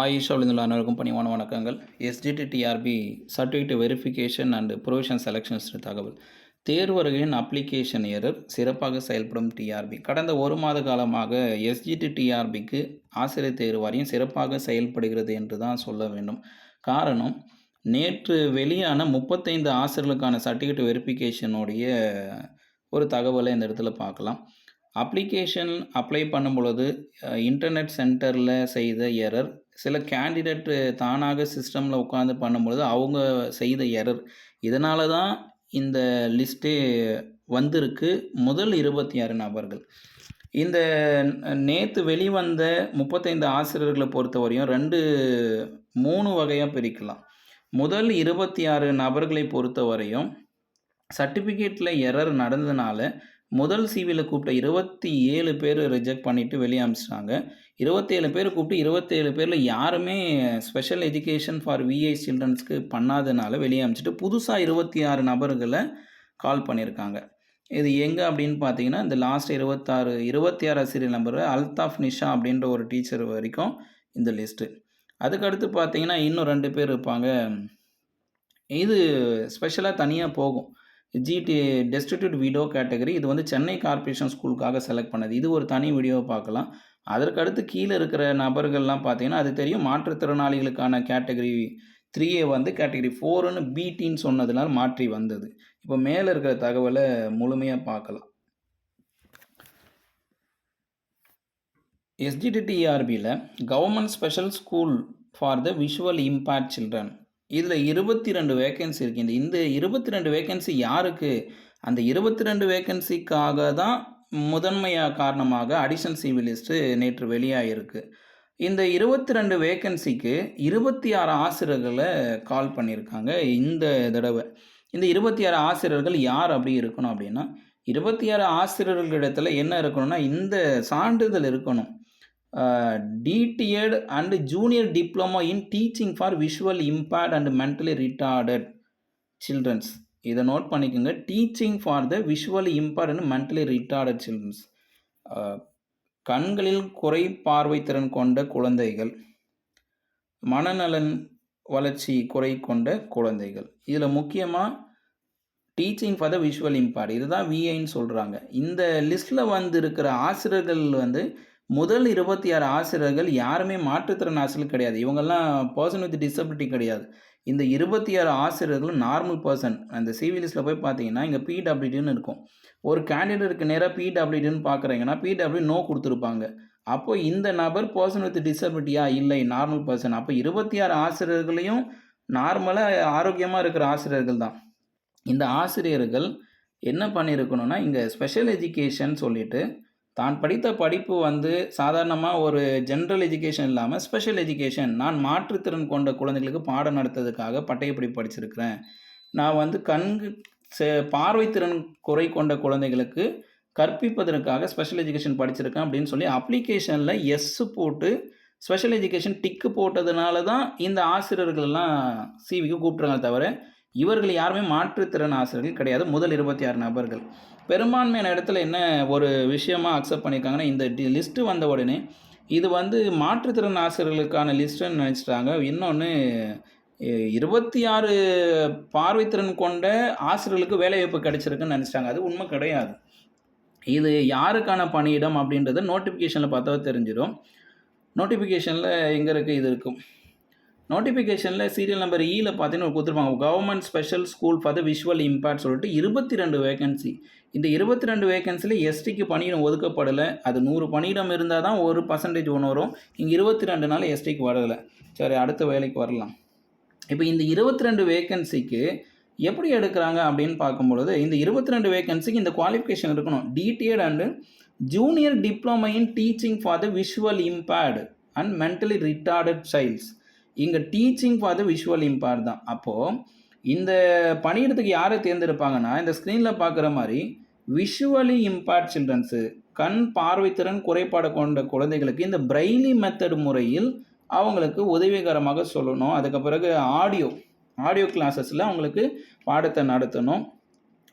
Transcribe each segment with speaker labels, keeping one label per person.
Speaker 1: ஆயுஷ் விழுந்துள்ள அனைவருக்கும் பணிவான வணக்கங்கள். STD TRB certificate verification and provision selections தகவல். தேர்வர்களின் அப்ளிகேஷன் எரர் சிறப்பாக செயல்படும் டிஆர்பி கடந்த ஒரு மாத காலமாக எஸ்ஜிடி டிஆர்பிக்கு ஆசிரியர் தேர்வு வாரியம் சிறப்பாக செயல்படுகிறது என்று தான் சொல்ல வேண்டும். காரணம் நேற்று வெளியான முப்பத்தைந்து ஆசிரியர்களுக்கான சர்டிஃபிகேட் வெரிஃபிகேஷனுடைய ஒரு தகவலை இந்த இடத்துல பார்க்கலாம். அப்ளிகேஷன் அப்ளை பண்ணும் பொழுது இன்டர்நெட் சென்டரில் செய்த எரர் சில கேண்டிடேட் தானாக சிஸ்டமில் உட்காந்து பண்ணும்பொழுது அவங்க செய்த எரர் இதனால தான் இந்த லிஸ்ட்டே வந்திருக்கு. முதல் இருபத்தி ஆறு நபர்கள். இந்த நேற்று வெளிவந்த முப்பத்தைந்து ஆசிரியர்களை பொறுத்தவரையும் ரெண்டு மூணு வகையாக பிரிக்கலாம். முதல் இருபத்தி ஆறு நபர்களை பொறுத்தவரையும் சர்டிஃபிகேட்டில் எரர் நடந்ததுனால முதல் சிவியில் கூப்பிட்ட இருபத்தி ஏழு பேர் ரிஜெக்ட் பண்ணிவிட்டு வெளியே அமிச்சிட்டாங்க. இருபத்தேழு பேர் கூப்பிட்டு இருபத்தேழு பேரில் யாருமே ஸ்பெஷல் எஜுகேஷன் ஃபார் விஐ சில்ட்ரன்ஸ்க்கு பண்ணாதனால வெளியே அமிச்சிட்டு புதுசாக இருபத்தி ஆறு நபர்களை கால் பண்ணியிருக்காங்க. இது எங்கே அப்படின்னு பார்த்தீங்கன்னா இந்த லாஸ்ட் இருபத்தாறு இருபத்தி ஆறு சீரியல் நம்பர் அல்தாஃப் நிஷா அப்படின்ற ஒரு டீச்சர் வரைக்கும் இந்த லிஸ்ட்டு அதுக்கடுத்து பார்த்தீங்கன்னா இன்னும் ரெண்டு பேர் இருப்பாங்க. இது ஸ்பெஷலாக தனியாக போகும். ஜிடி டெஸ்டிடியூட் வீடியோ கேட்டகரி இது வந்து சென்னை கார்ப்பரேஷன் ஸ்கூலுக்காக செலக்ட் பண்ணது. இது ஒரு தனி வீடியோவை பார்க்கலாம். அதற்கடுத்து கீழே இருக்கிற நபர்கள்லாம் பார்த்தீங்கன்னா அது தெரியும் மாற்றுத்திறனாளிகளுக்கான கேட்டகரி த்ரீயை வந்து கேட்டகரி ஃபோருன்னு பிடின்னு சொன்னதுனால மாற்றி வந்தது. இப்போ மேலே இருக்கிற தகவலை முழுமையாக பார்க்கலாம். எஸ்ஜிடிடிஆர்பியில் government special school for the visual impact children இதில் இருபத்தி ரெண்டு வேக்கன்சி இருக்குது இந்த இந்த இருபத்தி ரெண்டு வேக்கன்சி யாருக்கு? அந்த இருபத்தி ரெண்டு வேக்கன்சிக்காக தான் முதன்மையாக காரணமாக அடிஷனல் சிவிலிஸ்ட்டு நேற்று வெளியாகிருக்கு இந்த இருபத்தி ரெண்டு வேக்கன்சிக்கு இருபத்தி ஆறு ஆசிரியர்களை கால் பண்ணியிருக்காங்க இந்த தடவை. இந்த இருபத்தி ஆறு ஆசிரியர்கள் யார் அப்படி இருக்கணும் அப்படின்னா இருபத்தி ஆறு ஆசிரியர்களிடத்தில் என்ன இருக்கணும்னா இந்த சான்றிதழ் இருக்கணும். DTEd and junior diploma in teaching for visual impaired and mentally retarded childrens இதை நோட் பண்ணிக்கோங்க. Teaching for the visual important mentally retarded childrens கண்களில் குறை பார்வைத்திறன் கொண்ட குழந்தைகள் மனநலன் வளர்ச்சி குறை கொண்ட குழந்தைகள். இதில் முக்கியமாக teaching for the visual impaired இதுதான் விஐன்னு சொல்கிறாங்க இந்த லிஸ்ட்டில் வந்து இருக்கிற ஆசிரியர்கள் வந்து முதல் இருபத்தி ஆறு ஆசிரியர்கள் யாருமே மாற்றுத்திறன் ஆசிரியர்கள் கிடையாது. இவங்கெல்லாம் பர்சன் வித் டிசபிலிட்டி கிடையாது. இந்த இருபத்தி ஆறு ஆசிரியர்களும் நார்மல் பர்சன் அந்த சிவிலிஸில் போய் பார்த்தீங்கன்னா இங்கே பிடபிள்யூடின்னு இருக்கும். ஒரு கேண்டிடேட்டுக்கு நேராக பிடபிள்யூடின்னு பார்க்குறீங்கன்னா பிடபிள்யூ நோ கொடுத்துருப்பாங்க. அப்போ இந்த நபர் பர்சன் வித் டிசபிலிட்டியா இல்லை நார்மல் பர்சன் அப்போ இருபத்தி ஆறு ஆசிரியர்களையும் நார்மலாக ஆரோக்கியமாக இருக்கிற ஆசிரியர்கள் தான். இந்த ஆசிரியர்கள் என்ன பண்ணியிருக்கணும்னா இங்கே ஸ்பெஷல் எஜுகேஷன் சொல்லிட்டு தான் படித்த படிப்பு வந்து சாதாரணமாக ஒரு ஜென்ரல் எஜுகேஷன் இல்லாமல் ஸ்பெஷல் எஜுகேஷன் நான் மாற்றுத்திறன் கொண்ட குழந்தைகளுக்கு பாடம் நடத்துறதுக்காக பட்டயப்படி படிச்சிருக்கிறேன். நான் வந்து கண்கு பார்வைத்திறன் குறை கொண்ட குழந்தைகளுக்கு கற்பிப்பதற்காக ஸ்பெஷல் எஜுகேஷன் படிச்சிருக்கேன் அப்படின்னு சொல்லி அப்ளிகேஷனில் எஸ் போட்டு ஸ்பெஷல் எஜுகேஷன் டிக்கு போட்டதுனால தான் இந்த ஆசிரியர்கள்லாம் சிவிக்கு கூப்பிட்றாங்க தவிர இவர்கள் யாருமே மாற்றுத்திறன் ஆசிரியர்கள் கிடையாது. முதல் இருபத்தி ஆறு நபர்கள். பெரும்பான்மையான இடத்துல என்ன ஒரு விஷயமாக அக்செப்ட் பண்ணியிருக்காங்கன்னா இந்த டி லிஸ்ட்டு வந்த உடனே இது வந்து மாற்றுத்திறன் ஆசிரியர்களுக்கான லிஸ்ட்டுன்னு நினச்சிட்டாங்க. இன்னொன்று இருபத்தி ஆறு பார்வைத்திறன் கொண்ட ஆசிரியர்களுக்கு வேலைவாய்ப்பு கிடைச்சிருக்குன்னு நினச்சிட்டாங்க. அது உண்மை கிடையாது. இது யாருக்கான பணியிடம் அப்படின்றத நோட்டிஃபிகேஷனில் பார்த்தா தெரிஞ்சிடும். நோட்டிஃபிகேஷனில் எங்கே இருக்குது இது இருக்கும். நோட்டிஃபிகேஷனில் சீரியல் நம்பர் ஈயில் பார்த்தீங்கன்னா கொடுத்துருப்பாங்க. Government special school for the visual impact சொல்லிட்டு இருபத்தி ரெண்டு வேகன்சி இந்த இருபத்தி ரெண்டு வேகன்சியில் எஸ்டிக்கு பணியிடம் ஒதுக்கப்படலை. அது நூறு பணியிடம் இருந்தால் தான் ஒரு பர்சன்டேஜ் ஒன்று வரும். இங்கே இருபத்தி ரெண்டு நாள் எஸ்டிக்கு வரலை. சரி அடுத்த வேலைக்கு வரலாம். இப்போ இந்த இருபத்தி ரெண்டு வேகன்சிக்கு எப்படி எடுக்கிறாங்க அப்படின்னு பார்க்கும்பொழுது இந்த இருபத்தி ரெண்டு வேகன்சிக்கு இந்த குவாலிஃபிகேஷன் இருக்கணும். DTEd and junior diploma in teaching for the visual impaired and mentally retarded childs இங்கே teaching for the visual impaired தான். அப்போது இந்த பணியிடத்துக்கு யாரை தேர்ந்தெடுப்பாங்கன்னா இந்த ஸ்க்ரீனில் பார்க்குற மாதிரி விஷுவலி இம்பேர்ட் சில்ட்ரன்ஸு கண் பார்வைத்திறன் குறைபாடு கொண்ட குழந்தைகளுக்கு இந்த பிரெய்லி மெத்தட் முறையில் அவங்களுக்கு உதவிகரமாக சொல்லணும். அதுக்கு பிறகு ஆடியோ ஆடியோ கிளாஸஸில் அவங்களுக்கு பாடத்தை நடத்தணும்.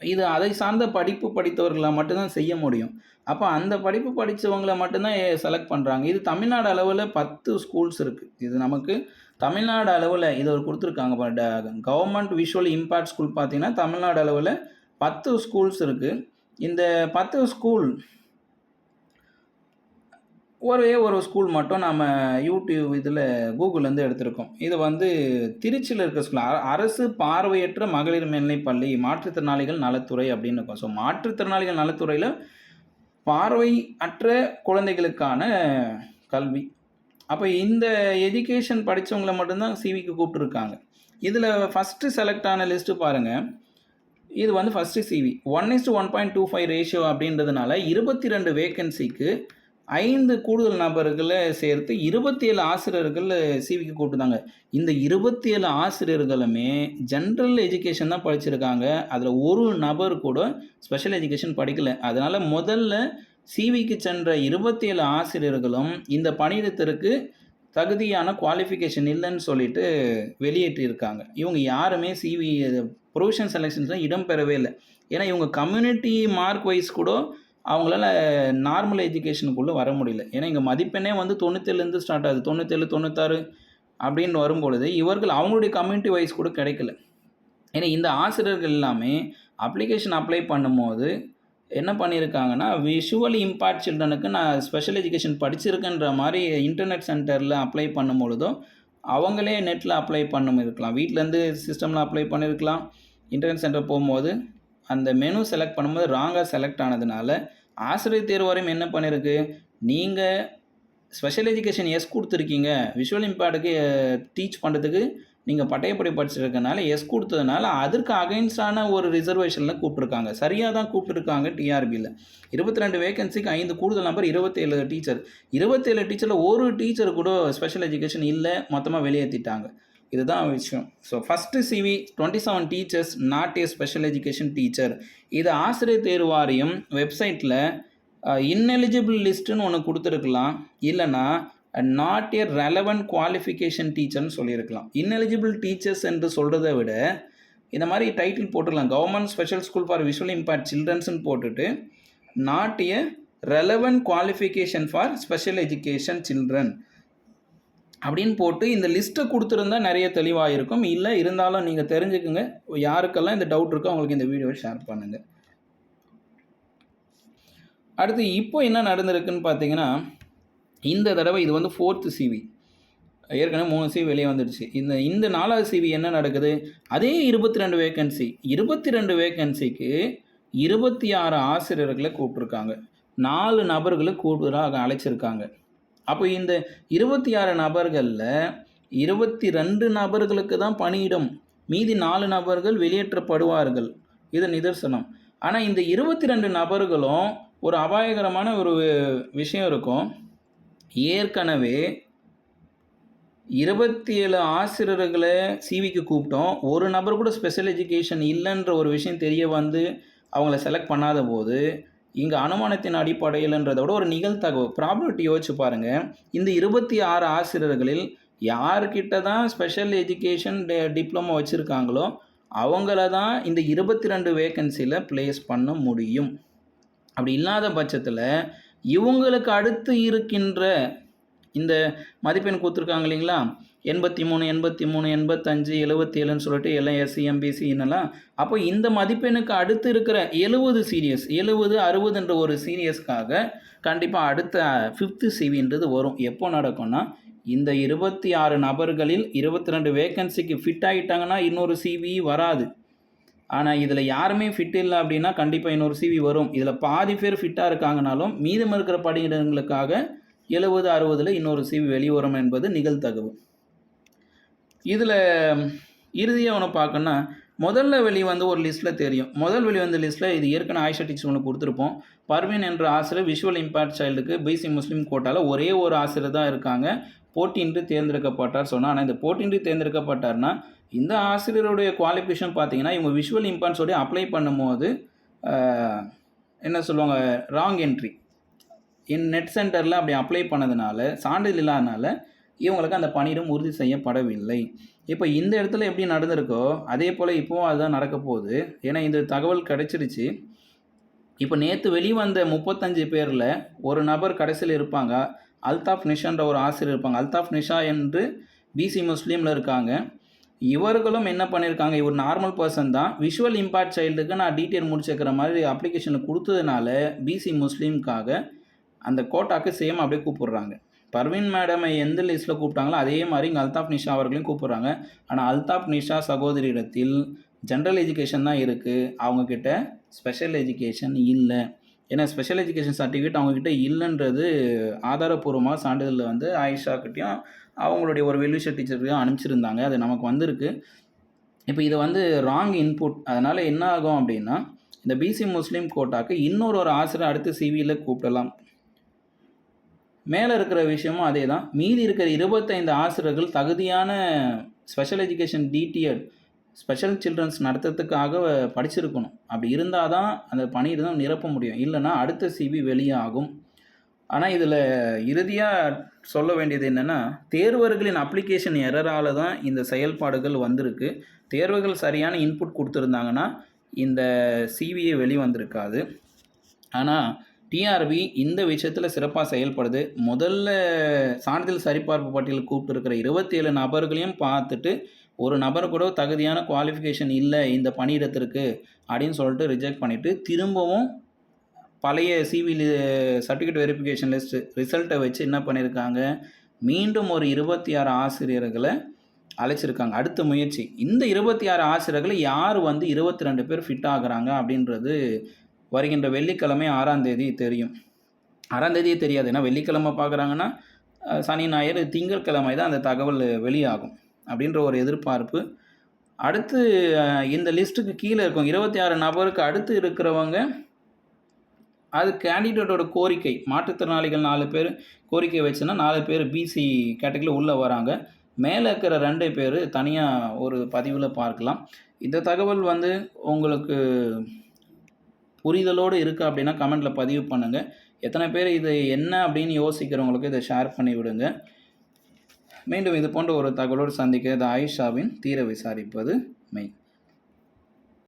Speaker 1: இது அதை சார்ந்த படிப்பு படித்தவர்களை மட்டும்தான் செய்ய முடியும். அப்போ அந்த படிப்பு படித்தவங்களை மட்டும்தான் செலக்ட் பண்ணுறாங்க இது தமிழ்நாடு அளவில் பத்து ஸ்கூல்ஸ் இருக்குது இது நமக்கு தமிழ்நாடு அளவில் இது ஒரு கொடுத்துருக்காங்க கவர்மெண்ட் விஷுவல் இம்பேக்ட் ஸ்கூல் பார்த்தீங்கன்னா தமிழ்நாடு அளவில் பத்து ஸ்கூல்ஸ் இருக்குது இந்த பத்து ஸ்கூல் ஒரே ஒரு ஸ்கூல் மட்டும் நம்ம யூடியூப் இதில் கூகுள்லேருந்து எடுத்திருக்கோம். இது வந்து திருச்சியில் இருக்க ஸ்கூல் அரசு பார்வையற்ற மகளிர் மேல்நிலைப் பள்ளி மாற்றுத்திறனாளிகள் நலத்துறை அப்படின்னு இருக்கும். ஸோ மாற்றுத்திறனாளிகள் நலத்துறையில் பார்வை அற்ற குழந்தைகளுக்கான கல்வி. அப்போ இந்த எஜுகேஷன் படித்தவங்கள மட்டும்தான் சிவிக்கு கூப்பிட்டுருக்காங்க. இதில் ஃபஸ்ட்டு செலக்ட் ஆன லிஸ்ட்டு பாருங்கள் இது வந்து first CV one is one point two five ratio அப்படின்றதுனால இருபத்தி ரெண்டு வேகன்சிக்கு ஐந்து கூடுதல் நபர்களை சேர்த்து இருபத்தி ஏழு ஆசிரியர்கள் சிவிக்கு கூப்பிட்டுதாங்க இந்த இருபத்தி ஏழு ஆசிரியர்களுமே ஜென்ரல் எஜுகேஷன் தான் படிச்சிருக்காங்க. அதில் ஒரு நபர் கூட ஸ்பெஷல் எஜுகேஷன் படிக்கல. அதனால் முதல்ல சிவிக்கு சென்ற இருபத்தி ஏழு ஆசிரியர்களும் இந்த பணியிடத்திற்கு தகுதியான குவாலிஃபிகேஷன் இல்லைன்னு சொல்லிட்டு வெளியேற்றியிருக்காங்க. இவங்க யாருமே சிவி ப்ரொவிஷன் செலெக்ஷன்ஸில் இடம் பெறவே இல்லை. ஏன்னா இவங்க கம்யூனிட்டி மார்க் வைஸ் கூட அவங்களால நார்மல் எஜுகேஷனுக்குள்ளே வர முடியல. ஏன்னா இங்கே மதிப்பெண்ணே வந்து தொண்ணூத்தேழுலேருந்து ஸ்டார்ட் ஆகுது. தொண்ணூத்தேழு தொண்ணூத்தாறு அப்படின்னு வரும்பொழுது இவர்கள் அவங்களுடைய கம்யூனிட்டி வைஸ் கூட கிடைக்கல. ஏன்னா இந்த ஆசிரியர்கள் எல்லாமே அப்ளிகேஷன் அப்ளை பண்ணும்போது என்ன பண்ணியிருக்காங்கன்னா விஷுவலி இம்பாக்ட் சில்ட்ரனுக்கு நான் ஸ்பெஷல் எஜுகேஷன் படிச்சிருக்கேன்ற மாதிரி இன்டர்நெட் சென்டரில் அப்ளை பண்ணும் பொழுதோ அவங்களே நெட்டில் அப்ளை பண்ணும் இருக்கலாம். வீட்டிலேருந்து சிஸ்டமில் அப்ளை பண்ணியிருக்கலாம் இன்டர்நெட் சென்டர் போகும்போது அந்த மெனு செலக்ட் பண்ணும்போது ராங்காக செலக்ட் ஆனதுனால ஆசிரியர் தேர்வு வரையும் என்ன பண்ணியிருக்கு நீங்கள் ஸ்பெஷல் எஜுகேஷன் எஸ் கொடுத்துருக்கீங்க. விஷுவல் இம்பேக்டுக்கு டீச் பண்ணுறதுக்கு நீங்கள் பட்டயப்படி படிச்சிருக்கனால எஸ் கொடுத்ததுனால அதற்கு அகைன்ஸ்டான ஒரு ரிசர்வேஷனில் கூப்பிட்ருக்காங்க சரியாக தான் கூப்பிட்ருக்காங்க டிஆர்பியில் இருபத்தி ரெண்டு வேகன்சிக்கு ஐந்து கூடுதல் நம்பர் இருபத்தேழு டீச்சர் இருபத்தேழு டீச்சரில் ஒரு டீச்சர் கூட ஸ்பெஷல் எஜுகேஷன் இல்லை. மொத்தமாக வெளியேற்றிட்டாங்க இதுதான் விஷயம். So first CV twenty seven teachers not a special education teacher இது ஆசிரியர் தேர்வு வாரியம் வெப்சைட்டில் இன்எலிஜிபிள் லிஸ்ட்டுன்னு ஒன்று கொடுத்துருக்கலாம். இல்லைன்னா நாட் ஏ ரெலவெண்ட் குவாலிஃபிகேஷன் டீச்சர்னு சொல்லியிருக்கலாம். இன்எலிஜிபிள் டீச்சர்ஸ் என்று சொல்கிறத விட இந்த மாதிரி டைட்டில் போட்டுக்கலாம் government special school for visual impact சில்ட்ரன்ஸ்னு போட்டுட்டு not a relevant qualification for special education children அப்படின்னு போட்டு இந்த லிஸ்ட்டை கொடுத்துருந்தா நிறைய தெளிவாக இருக்கும் இல்லை இருந்தாலும் நீங்கள் தெரிஞ்சுக்குங்க. யாருக்கெல்லாம் இந்த டவுட் இருக்கோ அவங்களுக்கு இந்த வீடியோவை ஷேர் பண்ணுங்கள் அடுத்து இப்போ என்ன நடந்திருக்குன்னு பார்த்தீங்கன்னா இந்த தடவை இது வந்து ஃபோர்த்து சிவி ஏற்கனவே மூணு சிவி வெளியே வந்துடுச்சு. இந்த இந்த நாலாவது சிவி என்ன நடக்குது? அதே இருபத்தி ரெண்டு வேகன்சி இருபத்தி ரெண்டு வேகன்சிக்கு இருபத்தி ஆறு ஆசிரியர்களை கூப்பிட்ருக்காங்க நாலு நபர்களை கூடுதலாக அழைச்சிருக்காங்க. அப்போ இந்த இருபத்தி ஆறு நபர்களில் இருபத்தி ரெண்டு நபர்களுக்கு தான் பணியிடம். மீதி நாலு நபர்கள் வெளியேற்றப்படுவார்கள். இது நிதர்சனம். ஆனால் இந்த இருபத்தி ரெண்டு நபர்களும் ஒரு அபாயகரமான ஒரு விஷயம் இருக்கும். ஏற்கனவே இருபத்தி ஏழு ஆசிரியர்களை சிவிக்கு கூப்பிட்டோம். ஒரு நபர் கூட ஸ்பெஷல் எஜுகேஷன் இல்லைன்ற ஒரு விஷயம் தெரிய வந்து அவங்கள செலக்ட் பண்ணாத போது இங்கே அனுமானத்தின் அடிப்படையில்ன்றதோட ஒரு நிகழ்த்தகவு ப்ராபர்ட்டி யோசிச்சு பாருங்கள் இந்த இருபத்தி ஆறு ஆசிரியர்களில் யார்கிட்ட தான் ஸ்பெஷல் எஜுகேஷன் டிப்ளமோ வச்சுருக்காங்களோ அவங்கள தான் இந்த இருபத்தி ரெண்டு வேக்கன்சியில் ப்ளேஸ் பண்ண முடியும். அப்படி இல்லாத பட்சத்தில் இவங்களுக்கு அடுத்து இருக்கின்ற இந்த மதிப்பெண் கொடுத்துருக்காங்க இல்லைங்களா? எண்பத்தி மூணு எண்பத்தி மூணு எண்பத்தஞ்சு எழுபத்தி ஏழுன்னு சொல்லிட்டு எல்லாம் எஸ்சி எம்பிசி அப்போ இந்த மதிப்பெண்ணுக்கு அடுத்து இருக்கிற எழுபது சீரியஸ் எழுபது அறுபதுன்ற ஒரு சீரியஸ்க்காக கண்டிப்பாக அடுத்த ஃபிஃப்த்து சிவின்றது வரும். எப்போ நடக்கும்னா இந்த இருபத்தி ஆறு நபர்களில் இருபத்தி ரெண்டு வேக்கன்சிக்கு ஃபிட் ஆகிட்டாங்கன்னா இன்னொரு சிவி வராது. ஆனால் இதில் யாருமே ஃபிட் இல்லை அப்படின்னா கண்டிப்பாக இன்னொரு சிவி வரும். இதில் பாதி பேர் ஃபிட்டாக இருக்காங்கனாலும் மீதம் இருக்கிற பணியிடங்களுக்காக எழுபது அறுபதில் இன்னொரு சிவி வெளிவரும் என்பது நிகழ்த்தகவு இதில் இறுதியாக ஒன்று பார்க்கணுன்னா முதல்ல வெளி வந்து ஒரு லிஸ்ட்டில் தெரியும். முதல் வெளி வந்து லிஸ்ட்டில் இது ஏற்கனவே ஆயிஷா டீச்சர் ஒன்று கொடுத்துருப்போம். பர்வீன் என்ற ஆசிரியர் விஷுவல் இம்பேக்ட் சைல்டுக்கு பிசி முஸ்லீம் கோட்டாவில் ஒரே ஒரு ஆசிரியர் தான் இருக்காங்க. போட்டியின்றி தேர்ந்தெடுக்கப்பட்டார் சொன்னால் ஆனால் இந்த போட்டியின்றி தேர்ந்தெடுக்கப்பட்டார்னா இந்த ஆசிரியருடைய குவாலிஃபிகேஷன் பார்த்தீங்கன்னா இவங்க விஷுவல் இம்பான்ஸோடய அப்ளை பண்ணும்போது என்ன சொல்லுவாங்க ராங் என்ட்ரி என் நெட் சென்டரில் அப்படி அப்ளை பண்ணதுனால சான்றிதழ் இல்லாதனால இவங்களுக்கு அந்த பணியிடம் உறுதி செய்யப்படவில்லை. இப்போ இந்த இடத்துல எப்படி நடந்திருக்கோ அதே போல் இப்போவும் அதுதான் நடக்க போகுது. ஏன்னா இந்த தகவல் கிடச்சிருச்சு இப்போ நேற்று வெளிவந்த முப்பத்தஞ்சு பேரில் ஒரு நபர் கடைசியில் இருப்பாங்க. அல்தாஃப் நிஷான்ற ஒரு ஆசிரியர் இருப்பாங்க. அல்தாஃப் நிஷா என்று பிசி முஸ்லீமில் இருக்காங்க. இவர்களும் என்ன பண்ணியிருக்காங்க இவர் நார்மல் பர்சன் தான். விஷுவல் இம்பேக்ட் சைல்டுக்கு நான் டீட்டெயில் முடிச்சுக்கிற மாதிரி அப்ளிகேஷனை கொடுத்ததுனால பிசி முஸ்லீம்காக அந்த கோட்டாக்கு சேம் அப்படியே கூப்பிடுறாங்க. பர்வீன் மேடமை எந்த லிஸ்ட்டில் கூப்பிட்டாங்களோ அதே மாதிரி இங்கே அல்தாஃப் நிஷா அவர்களையும் கூப்பிட்றாங்க. ஆனால் அல்தாஃப் நிஷா சகோதரியிடத்தில் ஜென்ரல் எஜுகேஷன் தான் இருக்குது அவங்கக்கிட்ட ஸ்பெஷல் எஜுகேஷன் இல்லை. ஏன்னா ஸ்பெஷல் எஜுகேஷன் சர்டிஃபிகேட் அவங்கக்கிட்ட இல்லைன்றது ஆதாரப்பூர்வமாக சான்றிதழில் வந்து ஆயிஷாக்கிட்டையும் அவங்களுடைய ஒரு வெல்யூஷர் டீச்சருக்கையும் அனுப்பிச்சிருந்தாங்க. அது நமக்கு வந்திருக்கு. இப்போ இது வந்து ராங் இன்புட் அதனால் என்ன ஆகும் அப்படின்னா இந்த பிசி முஸ்லீம் கோட்டாக்கு இன்னொரு ஒரு ஆசிரியர் அடுத்து சிவியில் கூப்பிடலாம். மேலே இருக்கிற விஷயமும் அதே தான் மீதி இருக்கிற இருபத்தைந்து ஆசிரியர்கள் தகுதியான special education DTEd special childrens நடத்துறதுக்காக படிச்சிருக்கணும். அப்படி இருந்தால் தான் அந்த பணியிடம் நிரப்ப முடியும். இல்லைன்னா அடுத்த சிவி வெளியாகும். ஆனால் இதில் இறுதியாக சொல்ல வேண்டியது என்னென்னா தேர்வர்களின் அப்ளிகேஷன் எரரால் தான் இந்த செயல்பாடுகள் வந்திருக்கு. தேர்வுகள் சரியான இன்புட் கொடுத்துருந்தாங்கன்னா இந்த சிவியை வெளிவந்திருக்காது. ஆனால் டிஆர்பி இந்த விஷயத்தில் சிறப்பாக செயல்படுது. முதல்ல சான்றிதழ் சரிபார்ப்பு பட்டியல் கூப்பிட்டு இருக்கிற இருபத்தேழு நபர்களையும் பார்த்துட்டு ஒரு நபர் கூட தகுதியான குவாலிஃபிகேஷன் இல்லை இந்த பணியிடத்திற்கு அப்படின்னு சொல்லிட்டு ரிஜெக்ட் பண்ணிவிட்டு திரும்பவும் பழைய சிவி சர்டிஃபிகேட் வெரிஃபிகேஷன் லிஸ்ட்டு ரிசல்ட்டை வச்சு என்ன பண்ணியிருக்காங்க? மீண்டும் ஒரு இருபத்தி ஆறு ஆசிரியர்களை அழைச்சிருக்காங்க. அடுத்த முயற்சி. இந்த இருபத்தி ஆறு ஆசிரியர்களை யார் வந்து இருபத்தி ரெண்டு பேர் ஃபிட் ஆகுறாங்க அப்படின்றது வருகின்ற வெள்ளிக்கிழமை ஆறாம் தேதி தெரியும். ஆறாம் தேதியே தெரியாது. ஏன்னா வெள்ளிக்கிழமை பார்க்குறாங்கன்னா சனி ஞாயிறு திங்கட்கிழமை தான் அந்த தகவல் வெளியாகும் அப்படின்ற ஒரு எதிர்பார்ப்பு. அடுத்து இந்த லிஸ்ட்டுக்கு கீழே இருக்கும். இருபத்தி ஆறு நபருக்கு அடுத்து இருக்கிறவங்க அது கேண்டிடேட்டோட கோரிக்கை மாற்றுத்திறனாளிகள் நாலு பேர் கோரிக்கை வச்சுன்னா நாலு பேர் பிசி கேட்டகரியில் உள்ளே வராங்க. மேலே இருக்கிற ரெண்டு பேர் தனியாக ஒரு பதிவில் பார்க்கலாம். இந்த தகவல் வந்து உங்களுக்கு புரிதலோடு இருக்குது அப்படின்னா கமெண்ட்டில் பதிவு பண்ணுங்கள் எத்தனை பேர் இது என்ன அப்படின்னு யோசிக்கிறவங்களுக்கு இதை ஷேர் பண்ணி விடுங்க. மீண்டும் இது போன்ற ஒரு தகவலோடு சந்திக்க இது ஆயிஷாவின் தீர விசாரிப்பது மெய்.